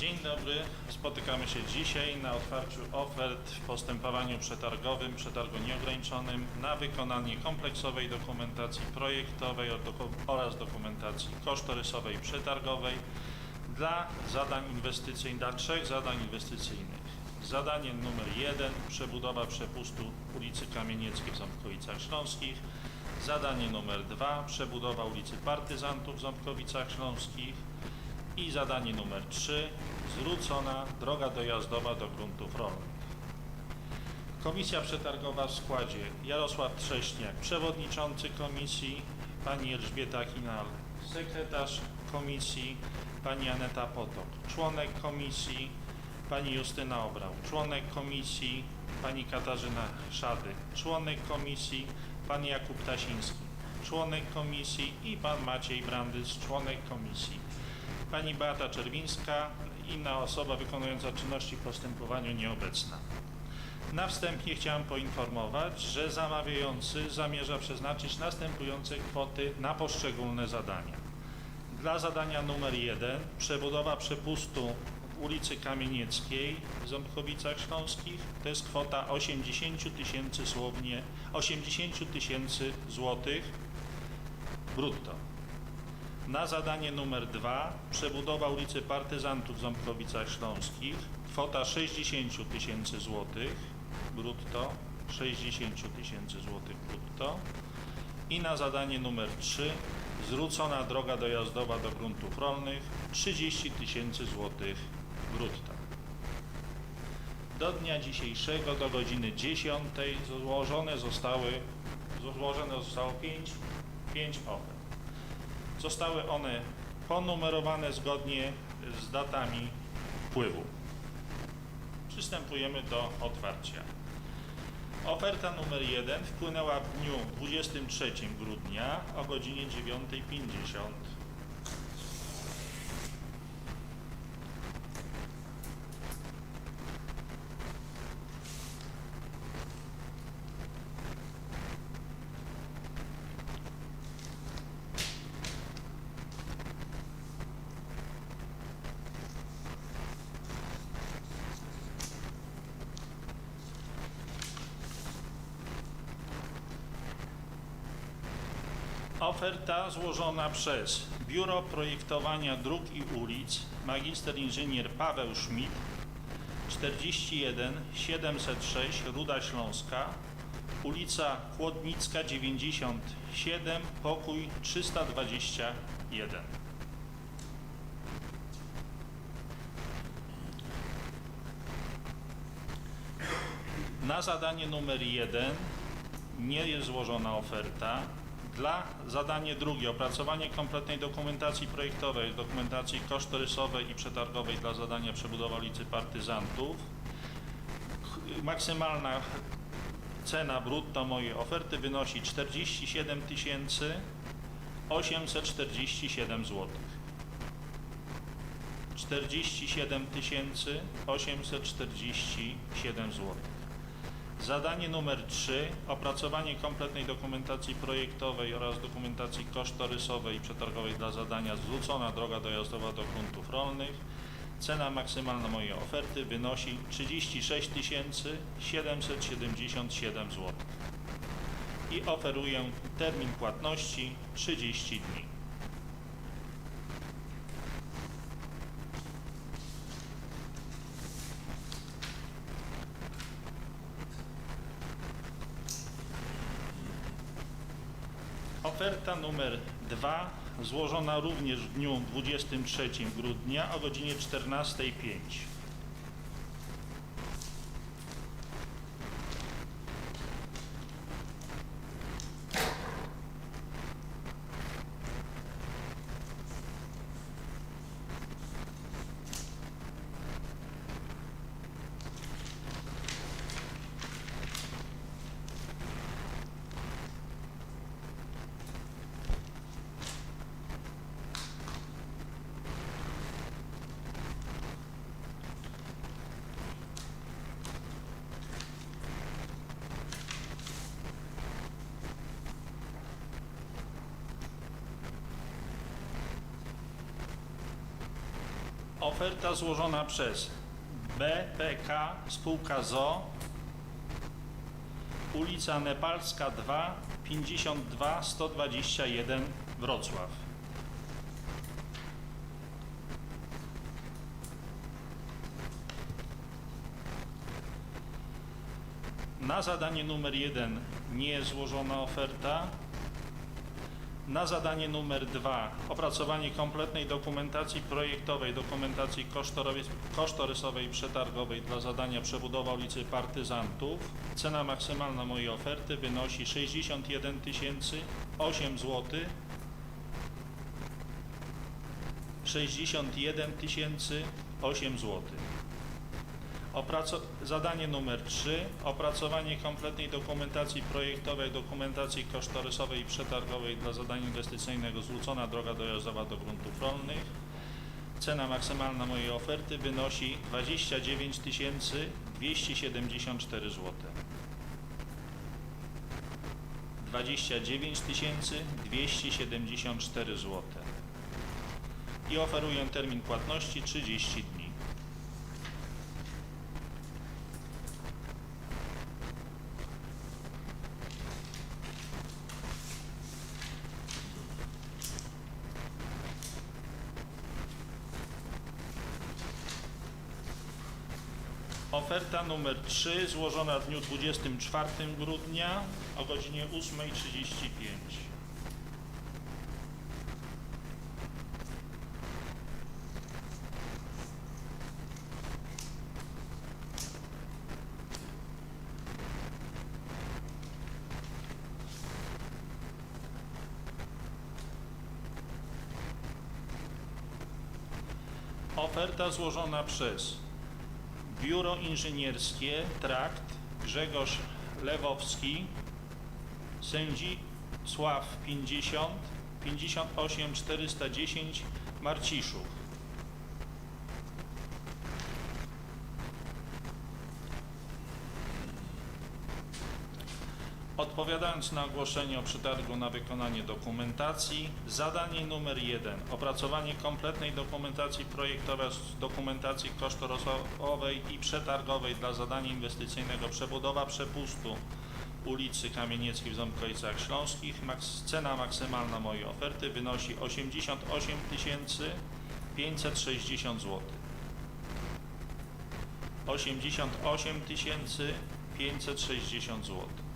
dobry. Spotykamy się dzisiaj na otwarciu ofert w postępowaniu przetargowym, przetargu nieograniczonym na wykonanie kompleksowej dokumentacji projektowej oraz dokumentacji kosztorysowej przetargowej dla zadań inwestycyjnych, dla trzech zadań inwestycyjnych. Zadanie numer jeden przebudowa przepustu ulicy Kamienieckiej w Ząbkowicach Śląskich. Zadanie numer dwa przebudowa ulicy Partyzantów w Ząbkowicach Śląskich. I zadanie numer 3. Zwrócona droga dojazdowa do gruntów rolnych. Komisja przetargowa w składzie. Jarosław Trześniak, przewodniczący komisji, pani Elżbieta Hinal, sekretarz komisji, pani Aneta Potok, członek komisji, pani Justyna Obrał, członek komisji, pani Katarzyna Szady, członek komisji, pan Jakub Tasiński, członek komisji. I pan Maciej Brandys, członek komisji. Pani Beata Czerwińska, inna osoba wykonująca czynności w postępowaniu nieobecna. Na wstępie chciałem poinformować, że zamawiający zamierza przeznaczyć następujące kwoty na poszczególne zadania. Dla zadania numer 1 przebudowa przepustu ulicy Kamienieckiej w Ząbkowicach Śląskich to jest kwota 80 tysięcy słownie 80 tysięcy złotych brutto. Na zadanie numer 2 przebudowa ulicy Partyzantów w Ząbkowicach Śląskich kwota 60 tysięcy złotych brutto 60 tysięcy złotych brutto i na zadanie numer 3 zwrócona droga dojazdowa do gruntów rolnych 30 tysięcy złotych brutto. Do dnia dzisiejszego do godziny 10 złożone zostały złożone zostało 5 5 ofert. Zostały one ponumerowane zgodnie z datami wpływu. Przystępujemy do otwarcia. Oferta numer 1 wpłynęła w dniu 23 grudnia o godzinie 9.50. Oferta złożona przez Biuro Projektowania Dróg i Ulic, magister inżynier Paweł Schmidt, 41 706 Ruda Śląska, ulica Chłodnicka 97, pokój 321. Na zadanie numer 1 nie jest złożona oferta. Dla zadanie drugie opracowanie kompletnej dokumentacji projektowej, dokumentacji kosztorysowej i przetargowej dla zadania przebudowa ulicy Partyzantów. Maksymalna cena brutto mojej oferty wynosi 47 847 zł. 47 847 zł. Zadanie numer 3. Opracowanie kompletnej dokumentacji projektowej oraz dokumentacji kosztorysowej i przetargowej dla zadania zwrócona droga dojazdowa do gruntów rolnych. Cena maksymalna mojej oferty wynosi 36 777 zł. I oferuję termin płatności 30 dni. Oferta numer 2 złożona również w dniu 23 grudnia o godzinie 14.05. Oferta złożona przez BPK Spółka ZO ulica Nepalska 2 52 121 Wrocław. Na zadanie numer 1 nie złożona oferta. Na zadanie numer 2 opracowanie kompletnej dokumentacji projektowej, dokumentacji kosztorysowej i przetargowej dla zadania przebudowa ulicy Partyzantów. Cena maksymalna mojej oferty wynosi 61 tysięcy 8 zł. 61 tysięcy 8 zł. Zadanie numer 3. Opracowanie kompletnej dokumentacji projektowej, dokumentacji kosztorysowej i przetargowej dla zadania inwestycyjnego zwrócona droga dojazdowa do gruntów rolnych. Cena maksymalna mojej oferty wynosi 29 274 zł. 29 274 zł. I oferuję termin płatności 30 dni. Numer 3 złożona w dniu 24 grudnia o godzinie 8.35. Oferta złożona przez Biuro Inżynierskie Trakt Grzegorz Lewowski Sędzisław 50 58 410 Marciszów Odpowiadając na ogłoszenie o przetargu na wykonanie dokumentacji, zadanie numer 1. Opracowanie kompletnej dokumentacji projektowej dokumentacji kosztorysowej i przetargowej dla zadania inwestycyjnego przebudowa przepustu ulicy Kamienieckiej w Ząbkowicach Śląskich. Maks cena maksymalna mojej oferty wynosi 88 560 zł. 88 560 zł.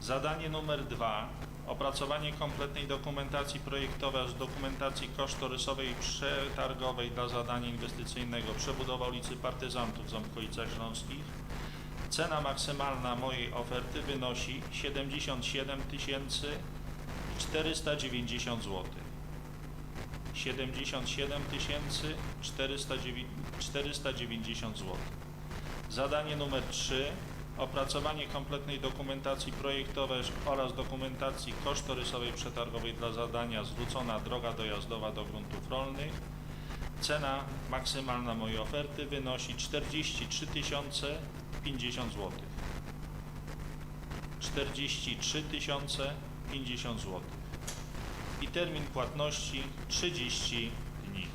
Zadanie numer dwa. Opracowanie kompletnej dokumentacji projektowej z dokumentacji kosztorysowej i przetargowej dla zadania inwestycyjnego przebudowa ulicy Partyzantów w Ząbkowicach Śląskich. Cena maksymalna mojej oferty wynosi 77 490 zł. 77 490 zł. Zadanie numer 3. Opracowanie kompletnej dokumentacji projektowej oraz dokumentacji kosztorysowej przetargowej dla zadania zwrócona droga dojazdowa do gruntów rolnych. Cena maksymalna mojej oferty wynosi 43 050 zł. 43 050 zł. I termin płatności 30 dni.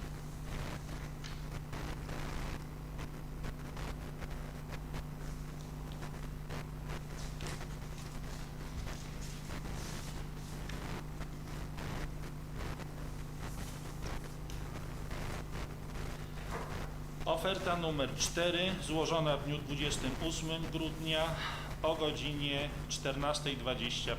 Oferta numer 4 złożona w dniu 28 grudnia o godzinie 14.25.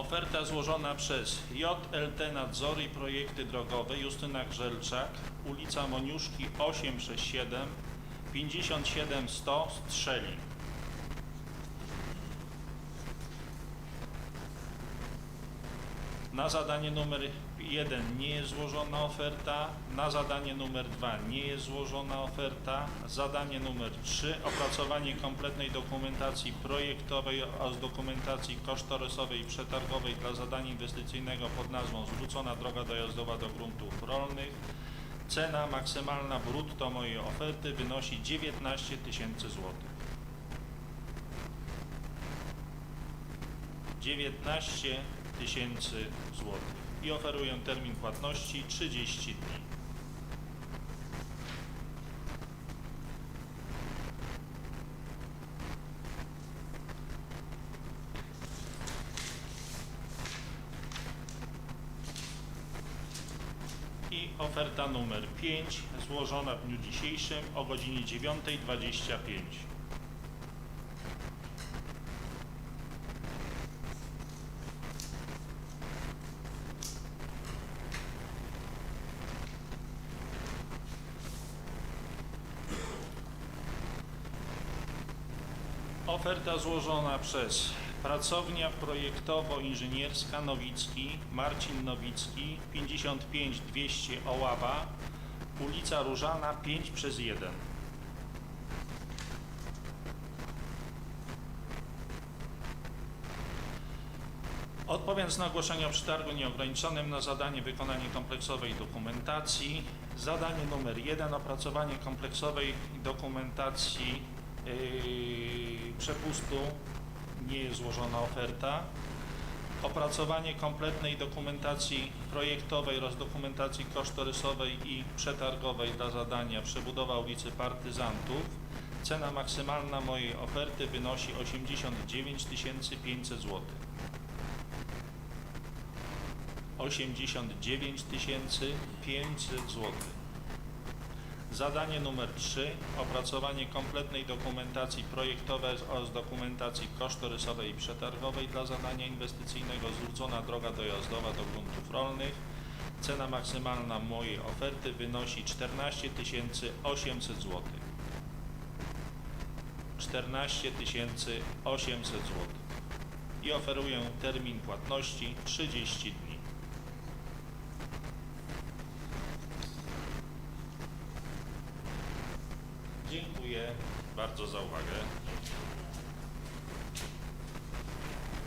Oferta złożona przez JLT Nadzory i Projekty Drogowe Justyna Grzelczak, ulica Moniuszki 867, 57100 Strzeli. Na zadanie numer 1 nie jest złożona oferta, na zadanie numer 2 nie jest złożona oferta, zadanie numer 3 opracowanie kompletnej dokumentacji projektowej oraz dokumentacji kosztorysowej i przetargowej dla zadania inwestycyjnego pod nazwą Zwrócona droga dojazdowa do gruntów rolnych. Cena maksymalna brutto mojej oferty wynosi 19 tysięcy złotych. 19 tysięcy złotych i oferuję termin płatności 30 dni. I oferta numer 5 złożona w dniu dzisiejszym o godzinie 9.25. Oferta złożona przez Pracownia Projektowo-Inżynierska Nowicki, Marcin Nowicki, 55 200 Oława, ulica Różana 5 przez 1. Odpowiedź na ogłoszenie o przetargu nieograniczonym na zadanie wykonanie kompleksowej dokumentacji. Zadanie numer 1 opracowanie kompleksowej dokumentacji przepustu nie jest złożona oferta. Opracowanie kompletnej dokumentacji projektowej oraz dokumentacji kosztorysowej i przetargowej dla zadania przebudowa ulicy Partyzantów. Cena maksymalna mojej oferty wynosi 89 500 zł. 89 500 zł. Zadanie numer 3. Opracowanie kompletnej dokumentacji projektowej oraz dokumentacji kosztorysowej i przetargowej dla zadania inwestycyjnego zwrócona droga dojazdowa do gruntów rolnych. Cena maksymalna mojej oferty wynosi 14 800 zł. 14 800 zł. I oferuję termin płatności 30 dni. Bardzo za uwagę.